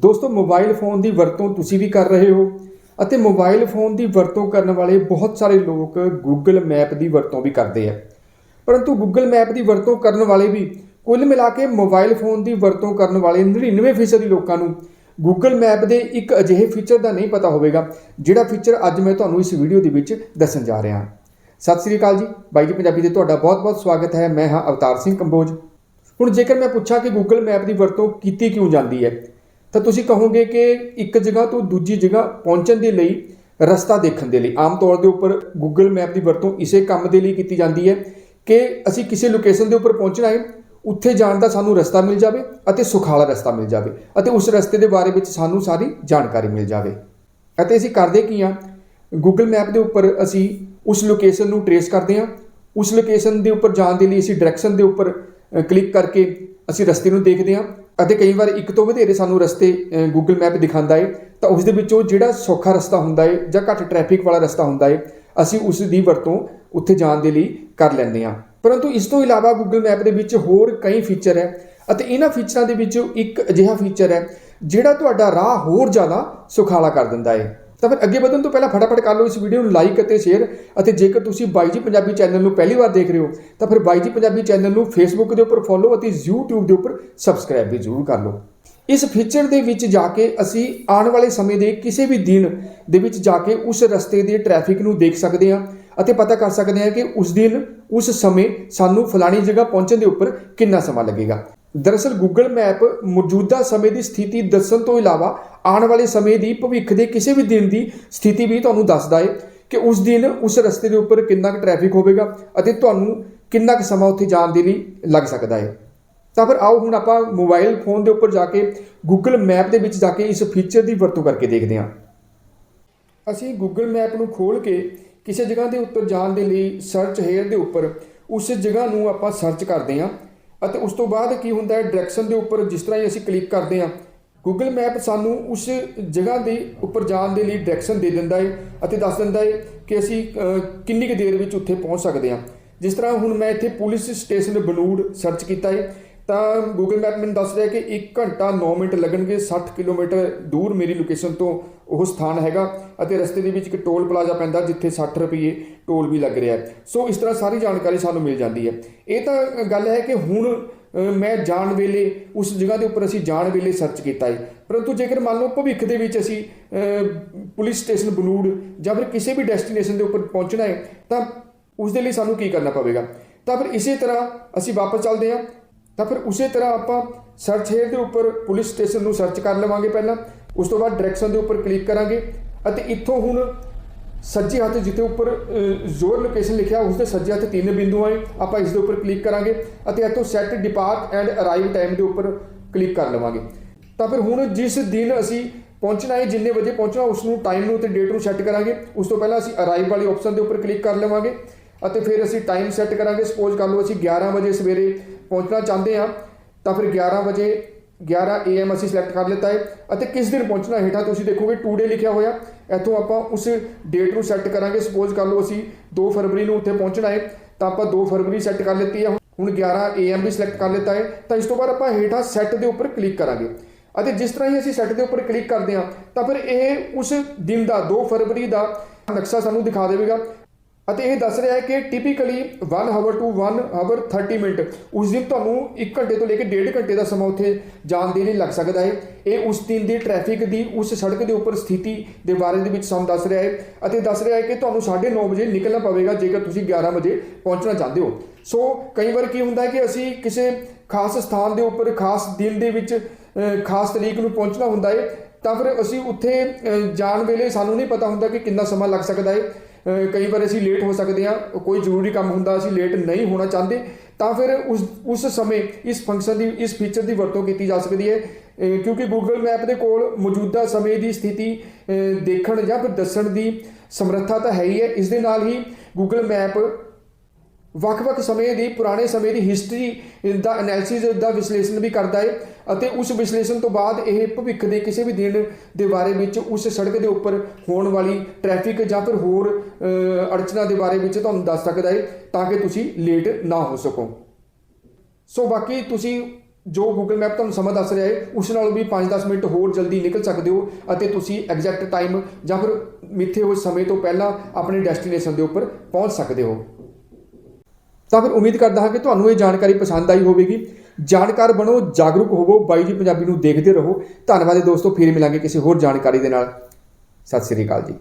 ਦੋਸਤੋ mobile phone ਦੀ ਵਰਤੋਂ ਤੁਸੀਂ ਵੀ ਕਰ ਰਹੇ ਹੋ ਅਤੇ ਮੋਬਾਈਲ ਫੋਨ ਦੀ ਵਰਤੋਂ ਕਰਨ ਵਾਲੇ ਬਹੁਤ ਸਾਰੇ ਲੋਕ Google ਮੈਪ ਦੀ ਵਰਤੋਂ ਵੀ ਕਰਦੇ ਆ। ਪਰੰਤੂ Google ਮੈਪ ਦੀ ਵਰਤੋਂ ਕਰਨ ਵਾਲੇ ਵੀ ਕੁੱਲ ਮਿਲਾ ਕੇ ਮੋਬਾਈਲ ਫੋਨ ਦੀ ਵਰਤੋਂ ਕਰਨ ਵਾਲੇ 99% ਲੋਕਾਂ ਨੂੰ Google ਮੈਪ ਦੇ ਇੱਕ ਅਜਿਹੇ ਫੀਚਰ ਦਾ ਨਹੀਂ ਪਤਾ ਹੋਵੇਗਾ, ਜਿਹੜਾ ਫੀਚਰ ਅੱਜ ਮੈਂ ਤੁਹਾਨੂੰ ਇਸ ਵੀਡੀਓ ਦੇ ਵਿੱਚ ਦੱਸਣ ਜਾ ਰਿਹਾ। ਹਾਂ ਸਤਿ ਸ੍ਰੀ ਅਕਾਲ ਜੀ, ਬਾਈ ਜੀ ਪੰਜਾਬੀ ਦੇ ਤੁਹਾਡਾ ਬਹੁਤ-ਬਹੁਤ ਸਵਾਗਤ ਹੈ। ਮੈਂ ਹਾਂ ਅਵਤਾਰ ਸਿੰਘ ਕੰਬੋਜ। ਹੁਣ ਜੇਕਰ ਮੈਂ ਪੁੱਛਾਂ ਕਿ Google ਮੈਪ ਦੀ ਵਰਤੋਂ ਕੀਤੀ ਕਿਉਂ ਜਾਂਦੀ ਹੈ ਤਾਂ ਤੁਸੀਂ ਕਹੋਗੇ ਕਿ ਇੱਕ ਜਗ੍ਹਾ ਤੋਂ ਦੂਜੀ ਜਗ੍ਹਾ ਪਹੁੰਚਣ ਦੇ ਲਈ ਰਸਤਾ ਦੇਖਣ ਦੇ ਲਈ। ਆਮ ਤੌਰ ਦੇ ਉੱਪਰ Google ਮੈਪ ਦੀ ਵਰਤੋਂ ਇਸੇ ਕੰਮ ਦੇ ਲਈ ਕੀਤੀ ਜਾਂਦੀ ਹੈ ਕਿ ਅਸੀਂ ਕਿਸੇ ਲੋਕੇਸ਼ਨ ਦੇ ਉੱਪਰ ਪਹੁੰਚਣਾ ਹੈ, ਉੱਥੇ ਜਾਣ ਦਾ ਸਾਨੂੰ ਰਸਤਾ ਮਿਲ ਜਾਵੇ ਅਤੇ ਸੁਖਾਲਾ ਰਸਤਾ ਮਿਲ ਜਾਵੇ ਅਤੇ ਉਸ ਰਸਤੇ ਦੇ ਬਾਰੇ ਵਿੱਚ ਸਾਨੂੰ ਸਾਰੀ ਜਾਣਕਾਰੀ ਮਿਲ ਜਾਵੇ। ਅਤੇ ਅਸੀਂ ਕਰਦੇ ਕੀ ਹਾਂ? Google ਮੈਪ ਦੇ ਉੱਪਰ ਅਸੀਂ ਉਸ ਲੋਕੇਸ਼ਨ ਨੂੰ ਟਰੇਸ ਕਰਦੇ ਹਾਂ। ਉਸ ਲੋਕੇਸ਼ਨ ਦੇ ਉੱਪਰ ਜਾਣ ਦੇ ਲਈ ਅਸੀਂ ਡਾਇਰੈਕਸ਼ਨ ਦੇ ਉੱਪਰ ਕਲਿੱਕ ਕਰਕੇ ਅਸੀਂ ਰਸਤੇ ਨੂੰ ਦੇਖਦੇ ਹਾਂ ਅਤੇ ਕਈ ਵਾਰ ਇੱਕ ਤੋਂ ਵਧੇਰੇ ਸਾਨੂੰ ਰਸਤੇ ਗੂਗਲ ਮੈਪ ਦਿਖਾਉਂਦਾ ਏ ਤਾਂ ਉਸ ਦੇ ਵਿੱਚੋਂ ਜਿਹੜਾ ਸੌਖਾ ਰਸਤਾ ਹੁੰਦਾ ਹੈ ਜਾਂ ਘੱਟ ਟ੍ਰੈਫਿਕ ਵਾਲਾ ਰਸਤਾ ਹੁੰਦਾ ਹੈ, ਅਸੀਂ ਉਸ ਦੀ ਵਰਤੋਂ ਉੱਥੇ ਜਾਣ ਦੇ ਲਈ ਕਰ ਲੈਂਦੇ ਹਾਂ। ਪਰੰਤੂ ਇਸ ਤੋਂ ਇਲਾਵਾ ਗੂਗਲ ਮੈਪ ਦੇ ਵਿੱਚ ਹੋਰ ਕਈ ਫੀਚਰ ਹੈ ਅਤੇ ਇਹਨਾਂ ਫੀਚਰਾਂ ਦੇ ਵਿੱਚੋਂ ਇੱਕ ਅਜਿਹਾ ਫੀਚਰ ਹੈ, ਜਿਹੜਾ ਤੁਹਾਡਾ ਰਾਹ ਹੋਰ ਜ਼ਿਆਦਾ ਸੁਖਾਲਾ ਕਰ ਦਿੰਦਾ ਏ ਤਾਂ ਫਿਰ ਅੱਗੇ ਵਧਣ ਤੋਂ ਪਹਿਲਾਂ ਫਟਾਫਟ ਕਰ ਲਓ ਇਸ ਵੀਡੀਓ ਨੂੰ ਲਾਈਕ ਅਤੇ ਸ਼ੇਅਰ ਅਤੇ ਜੇਕਰ ਤੁਸੀਂ ਬਾਈ ਜੀ ਪੰਜਾਬੀ ਚੈਨਲ ਨੂੰ ਪਹਿਲੀ ਵਾਰ ਦੇਖ ਰਹੇ ਹੋ, ਤਾਂ ਫਿਰ ਬਾਈ ਜੀ ਪੰਜਾਬੀ ਚੈਨਲ ਨੂੰ ਫੇਸਬੁੱਕ ਦੇ ਉੱਪਰ ਫੋਲੋ ਅਤੇ YouTube ਦੇ ਉੱਪਰ ਸਬਸਕ੍ਰਾਈਬ ਵੀ ਜ਼ਰੂਰ ਕਰ ਲਓ। ਇਸ ਫੀਚਰ ਦੇ ਵਿੱਚ ਜਾ ਕੇ ਅਸੀਂ ਆਉਣ ਵਾਲੇ ਸਮੇਂ ਦੇ ਕਿਸੇ ਵੀ ਦਿਨ ਦੇ ਵਿੱਚ ਜਾ ਕੇ ਉਸ ਰਸਤੇ ਦੇ ਟ੍ਰੈਫਿਕ ਨੂੰ ਦੇਖ ਸਕਦੇ ਹਾਂ ਅਤੇ ਪਤਾ ਕਰ ਸਕਦੇ ਹਾਂ ਕਿ ਉਸ ਦਿਨ, ਉਸ ਸਮੇਂ ਸਾਨੂੰ ਫਲਾਣੀ ਜਗ੍ਹਾ ਪਹੁੰਚਣ ਦੇ ਉੱਪਰ ਕਿੰਨਾ ਸਮਾਂ ਲੱਗੇਗਾ। ਦਰਅਸਲ Google ਮੈਪ ਮੌਜੂਦਾ ਸਮੇਂ ਦੀ ਸਥਿਤੀ ਦੱਸਣ ਤੋਂ ਇਲਾਵਾ ਆਉਣ ਵਾਲੇ ਸਮੇਂ ਦੀ ਭਵਿੱਖ ਦੇ ਕਿਸੇ ਵੀ ਦਿਨ ਦੀ ਸਥਿਤੀ ਵੀ ਤੁਹਾਨੂੰ ਦੱਸਦਾ ਹੈ ਕਿ ਉਸ ਦਿਨ ਉਸ ਰਸਤੇ ਦੇ ਉੱਪਰ ਕਿੰਨਾ ਕੁ ਟ੍ਰੈਫਿਕ ਹੋਵੇਗਾ ਅਤੇ ਤੁਹਾਨੂੰ ਕਿੰਨਾ ਕੁ ਸਮਾਂ ਉੱਥੇ ਜਾਣ ਦੇ ਲਈ ਲੱਗ ਸਕਦਾ ਹੈ ਤਾਂ ਫਿਰ ਆਓ ਹੁਣ ਆਪਾਂ ਮੋਬਾਈਲ ਫੋਨ ਦੇ ਉੱਪਰ ਜਾ ਕੇ Google ਮੈਪ ਦੇ ਵਿੱਚ ਜਾ ਕੇ ਇਸ ਫੀਚਰ ਦੀ ਵਰਤੋਂ ਕਰਕੇ ਦੇਖਦੇ ਹਾਂ। ਅਸੀਂ Google ਮੈਪ ਨੂੰ ਖੋਲ ਕੇ ਕਿਸੇ ਜਗ੍ਹਾ ਦੇ ਉੱਪਰ ਜਾਣ ਦੇ ਲਈ ਸਰਚ ਹੇਅਰ ਦੇ ਉੱਪਰ ਉਸ ਜਗ੍ਹਾ ਨੂੰ ਆਪਾਂ ਸਰਚ ਕਰਦੇ ਹਾਂ। ਅਤੇ ਉਸ ਤੋਂ ਬਾਅਦ ਕੀ ਹੁੰਦਾ ਹੈ ਡਾਇਰੈਕਸ਼ਨ ਦੇ ਉੱਪਰ ਜਿਸ ਤਰ੍ਹਾਂ ਹੀ ਅਸੀਂ ਕਲਿੱਕ ਕਰਦੇ ਹਾਂ, Google ਮੈਪ ਸਾਨੂੰ ਉਸ ਜਗ੍ਹਾ ਦੇ ਉੱਪਰ ਜਾਣ ਦੇ ਲਈ ਡਾਇਰੈਕਸ਼ਨ ਦੇ ਦਿੰਦਾ ਹੈ ਅਤੇ ਦੱਸ ਦਿੰਦਾ ਹੈ ਕਿ ਅਸੀਂ ਕਿੰਨੀ ਕੁ ਦੇਰ ਵਿੱਚ ਉੱਥੇ ਪਹੁੰਚ ਸਕਦੇ ਹਾਂ। ਜਿਸ ਤਰ੍ਹਾਂ ਹੁਣ ਮੈਂ ਇੱਥੇ ਪੁਲਿਸ ਸਟੇਸ਼ਨ ਬਲੂੜ ਸਰਚ ਕੀਤਾ ਹੈ ਤਾਂ ਗੂਗਲ ਮੈਪ ਮੈਨੂੰ ਦੱਸ ਰਿਹਾ ਕਿ 1 ਘੰਟਾ 9 ਮਿੰਟ ਲੱਗਣਗੇ 60 ਕਿਲੋਮੀਟਰ ਦੂਰ ਮੇਰੀ ਲੋਕੇਸ਼ਨ ਤੋਂ ਉਹ ਸਥਾਨ ਹੈਗਾ ਅਤੇ ਰਸਤੇ ਦੇ ਵਿੱਚ ਇੱਕ ਟੋਲ ਪਲਾਜ਼ਾ ਪੈਂਦਾ ਜਿੱਥੇ 60 ਰੁਪਏ ਟੋਲ ਵੀ ਲੱਗ ਰਿਹਾ। ਸੋ ਇਸ ਤਰ੍ਹਾਂ ਸਾਰੀ ਜਾਣਕਾਰੀ ਸਾਨੂੰ ਮਿਲ ਜਾਂਦੀ ਹੈ। ਇਹ ਤਾਂ ਗੱਲ ਹੈ ਕਿ ਹੁਣ ਮੈਂ ਜਾਣ ਵੇਲੇ ਉਸ ਜਗ੍ਹਾ ਦੇ ਉੱਪਰ ਅਸੀਂ ਜਾਣ ਵੇਲੇ ਸਰਚ ਕੀਤਾ ਹੈ। ਪਰੰਤੂ ਜੇਕਰ ਮੰਨ ਲਓ ਭਵਿੱਖ ਦੇ ਵਿੱਚ ਅਸੀਂ ਪੁਲਿਸ ਸਟੇਸ਼ਨ ਬਨੂੜ ਜਾਂ ਫਿਰ ਕਿਸੇ ਵੀ ਡੈਸਟੀਨੇਸ਼ਨ ਦੇ ਉੱਪਰ ਪਹੁੰਚਣਾ ਹੈ, ਤਾਂ ਉਸ ਦੇ ਲਈ ਸਾਨੂੰ ਕੀ ਕਰਨਾ ਪਵੇਗਾ? ਤਾਂ ਫਿਰ ਇਸੇ ਤਰ੍ਹਾਂ ਅਸੀਂ ਵਾਪਸ ਚੱਲਦੇ ਹਾਂ। ਤਾਂ ਫਿਰ ਉਸੇ ਤਰ੍ਹਾਂ ਆਪਾਂ ਸਰਚ ਹੇਅਰ ਦੇ ਉੱਪਰ ਪੁਲਿਸ ਸਟੇਸ਼ਨ ਨੂੰ ਸਰਚ ਕਰ ਲਵਾਂਗੇ ਪਹਿਲਾਂ, ਉਸ ਤੋਂ ਬਾਅਦ ਡਾਇਰੈਕਸ਼ਨ ਦੇ ਉੱਪਰ ਕਲਿੱਕ ਕਰਾਂਗੇ ਅਤੇ ਇੱਥੋਂ ਹੁਣ ਸੱਜੇ ਹੱਥ ਜਿੱਥੇ ਉੱਪਰ ਜ਼ੋਰ ਲੋਕੇਸ਼ਨ ਲਿਖਿਆ ਉਸ ਦੇ ਸੱਜੇ ਹੱਥ ਤਿੰਨ ਬਿੰਦੂ ਆਏ, ਆਪਾਂ ਇਸ ਦੇ ਉੱਪਰ ਕਲਿੱਕ ਕਰਾਂਗੇ ਅਤੇ ਇੱਥੋਂ set depart and arrive time ਦੇ ਉੱਪਰ ਕਲਿੱਕ ਕਰ ਲਵਾਂਗੇ। ਤਾਂ ਫਿਰ ਹੁਣ ਜਿਸ ਦਿਨ ਅਸੀਂ ਪਹੁੰਚਣਾ ਹੈ, ਜਿੰਨੇ ਵਜੇ ਪਹੁੰਚਣਾ, ਉਸ ਨੂੰ ਟਾਈਮ ਨੂੰ ਤੇ ਡੇਟ ਨੂੰ ਸੈੱਟ ਕਰਾਂਗੇ, ਉਸ ਤੋਂ ਪਹਿਲਾਂ ਅਸੀਂ ਅਰਾਈਵ ਵਾਲੀ ਆਪਸ਼ਨ ਦੇ ਉੱਪਰ ਕਲਿੱਕ ਕਰ ਲਵਾਂਗੇ ਅਤੇ ਫਿਰ ਅਸੀਂ ਟਾਈਮ ਸੈੱਟ ਕਰਾਂਗੇ। ਸਪੋਜ਼ ਕਰ ਲਓ ਅਸੀਂ 11 ਵਜੇ ਸਵੇਰੇ ਪਹੁੰਚਣਾ ਚਾਹੁੰਦੇ ਹਾਂ, ਤਾਂ ਫਿਰ 11 ਵਜੇ 11 AM ਅਸੀਂ ਸਿਲੈਕਟ ਕਰ ਲਿੱਤਾ ਹੈ ਅਤੇ ਕਿਸ ਦਿਨ ਪਹੁੰਚਣਾ ਹੇਠਾਂ ਤੁਸੀਂ ਦੇਖੋਗੇ ਟੂਡੇ ਲਿਖਿਆ ਹੋਇਆ। ਇੱਥੋਂ ਆਪਾਂ ਉਸ ਡੇਟ ਨੂੰ ਸੈੱਟ ਕਰਾਂਗੇ। ਸਪੋਜ਼ ਕਰ ਲਓ ਅਸੀਂ 2 ਫਰਵਰੀ ਨੂੰ ਉੱਥੇ ਪਹੁੰਚਣਾ ਹੈ, ਤਾਂ ਆਪਾਂ 2 ਫਰਵਰੀ ਸੈੱਟ ਕਰ ਲਿੱਤੀ ਹੈ। ਹੁਣ 11 AM ਵੀ ਸਿਲੈਕਟ ਕਰ ਲਿੱਤਾ ਹੈ, ਤਾਂ ਇਸ ਤੋਂ ਬਾਅਦ ਆਪਾਂ ਹੇਠਾਂ ਸੈੱਟ ਦੇ ਉੱਪਰ ਕਲਿੱਕ ਕਰਾਂਗੇ। ਅਤੇ ਜਿਸ ਤਰ੍ਹਾਂ ਹੀ ਅਸੀਂ ਸੈੱਟ ਦੇ ਉੱਪਰ ਕਲਿੱਕ ਕਰਦੇ ਹਾਂ, ਤਾਂ ਫਿਰ ਇਹ ਉਸ ਦਿਨ ਦਾ 2 ਫਰਵਰੀ ਦਾ ਨਕਸ਼ਾ ਸਾਨੂੰ ਦਿਖਾ ਦੇਵੇਗਾ। ਅਤੇ ਇਹ ਦੱਸ ਰਿਹਾ ਹੈ ਕਿ typically 1 hour to 1 hour 30 minute ਉਸ ਦਿਨ ਤੁਹਾਨੂੰ 1 ਘੰਟੇ ਤੋਂ ਲੈ ਕੇ 1.5 ਘੰਟੇ ਦਾ ਸਮਾਂ ਉੱਥੇ ਜਾਣ ਦੇ ਲਈ ਲੱਗ ਸਕਦਾ ਹੈ। ਇਹ ਉਸ ਦਿਨ ਦੀ ਟ੍ਰੈਫਿਕ ਦੀ ਉਸ ਸੜਕ ਦੇ ਉੱਪਰ ਸਥਿਤੀ ਦੇ ਬਾਰੇ ਦੇ ਵਿੱਚ ਸਾਨੂੰ ਦੱਸ ਰਿਹਾ ਹੈ ਅਤੇ ਦੱਸ ਰਿਹਾ ਹੈ ਕਿ ਤੁਹਾਨੂੰ 9:30 ਵਜੇ ਨਿਕਲਣਾ ਪਵੇਗਾ ਜੇਕਰ ਤੁਸੀਂ 11 ਵਜੇ ਪਹੁੰਚਣਾ ਚਾਹੁੰਦੇ ਹੋ। ਸੋ ਕਈ ਵਾਰ ਕੀ ਹੁੰਦਾ ਹੈ ਕਿ ਅਸੀਂ ਕਿਸੇ ਖਾਸ ਸਥਾਨ ਦੇ ਉੱਪਰ ਖਾਸ ਦਿਨ ਦੇ ਵਿੱਚ ਖਾਸ ਤਰੀਕ ਨੂੰ ਪਹੁੰਚਣਾ ਹੁੰਦਾ ਹੈ ਤਾਂ ਫਿਰ ਅਸੀਂ ਉੱਥੇ ਅ, ਜਾਣ ਵੇਲੇ ਸਾਨੂੰ ਨਹੀਂ ਪਤਾ ਹੁੰਦਾ ਕਿ ਕਿੰਨਾ ਸਮਾਂ ਲੱਗ ਸਕਦਾ ਹੈ। ਕਈ ਵਾਰ ਅਸੀਂ ਲੇਟ ਹੋ ਸਕਦੇ ਹਾਂ, ਕੋਈ ਜ਼ਰੂਰੀ ਕੰਮ ਹੁੰਦਾ, ਅਸੀਂ ਲੇਟ ਨਹੀਂ ਹੋਣਾ ਚਾਹੁੰਦੇ, ਤਾਂ ਫਿਰ ਉਸ ਉਸ ਸਮੇਂ ਇਸ ਫੰਕਸ਼ਨ ਦੀ, ਇਸ ਫੀਚਰ ਦੀ ਵਰਤੋਂ ਕੀਤੀ ਜਾ ਸਕਦੀ ਹੈ। ਕਿਉਂਕਿ Google ਮੈਪ ਦੇ ਕੋਲ ਮੌਜੂਦਾ ਸਮੇਂ ਦੀ ਸਥਿਤੀ ਦੇਖਣ ਜਾਂ ਫਿਰ ਦੱਸਣ ਦੀ ਸਮਰੱਥਾ ਤਾਂ ਹੈ ਹੀ ਹੈ। ਇਸ ਦੇ ਨਾਲ ਹੀ Google ਮੈਪ ਵੱਖ-ਵੱਖ ਸਮੇਂ ਦੀ ਪੁਰਾਣੇ ਸਮੇਂ ਦੀ ਹਿਸਟਰੀ ਦਾ ਐਨਾਲਿਸਿਸ ਦਾ ਵਿਸ਼ਲੇਸ਼ਣ ਵੀ ਕਰਦਾ ਹੈ ਅਤੇ ਉਸ ਵਿਸ਼ਲੇਸ਼ਣ ਤੋਂ ਬਾਅਦ ਇਹ ਭਵਿੱਖ ਦੇ ਕਿਸੇ ਵੀ ਦਿਨ ਦੇ ਬਾਰੇ ਵਿੱਚ ਉਸ ਸੜਕ ਦੇ ਉੱਪਰ ਹੋਣ ਵਾਲੀ ਟ੍ਰੈਫਿਕ ਜਾਂ ਫਿਰ ਹੋਰ ਅ, ਅੜਚਨਾਂ ਦੇ ਬਾਰੇ ਵਿੱਚ ਤੁਹਾਨੂੰ ਦੱਸ ਸਕਦਾ ਹੈ ਤਾਂ ਕਿ ਤੁਸੀਂ ਲੇਟ ਨਾ ਹੋ ਸਕੋ। ਸੋ ਬਾਕੀ ਤੁਸੀਂ ਜੋ Google ਮੈਪ ਤੁਹਾਨੂੰ ਸਮਾਂ ਦੱਸ ਰਿਹਾ ਹੈ ਉਸ ਨਾਲ ਵੀ 5-10 ਮਿੰਟ ਹੋਰ ਜਲਦੀ ਨਿਕਲ ਸਕਦੇ ਹੋ ਅਤੇ ਤੁਸੀਂ ਐਗਜ਼ੈਕਟ ਟਾਈਮ ਜਾਂ ਫਿਰ ਮਿੱਥੇ ਹੋਏ ਸਮੇਂ ਤੋਂ ਪਹਿਲਾਂ ਆਪਣੇ ਡੈਸਟੀਨੇਸ਼ਨ ਦੇ ਉੱਪਰ ਪਹੁੰਚ ਸਕਦੇ ਹੋ। ਤਾਂ ਫਿਰ ਉਮੀਦ ਕਰਦਾ ਹਾਂ ਕਿ ਤੁਹਾਨੂੰ ਇਹ ਜਾਣਕਾਰੀ ਪਸੰਦ ਆਈ ਹੋਵੇਗੀ। ਜਾਣਕਾਰ ਬਣੋ, ਜਾਗਰੂਕ ਹੋਵੋ, ਬਾਈ ਜੀ ਪੰਜਾਬੀ ਨੂੰ ਦੇਖਦੇ ਰਹੋ। ਧੰਨਵਾਦ ਹੈ ਦੋਸਤੋ, ਫਿਰ ਮਿਲਾਂਗੇ ਕਿਸੇ ਹੋਰ ਜਾਣਕਾਰੀ ਦੇ ਨਾਲ। ਸਤਿ ਸ੍ਰੀ ਅਕਾਲ ਜੀ।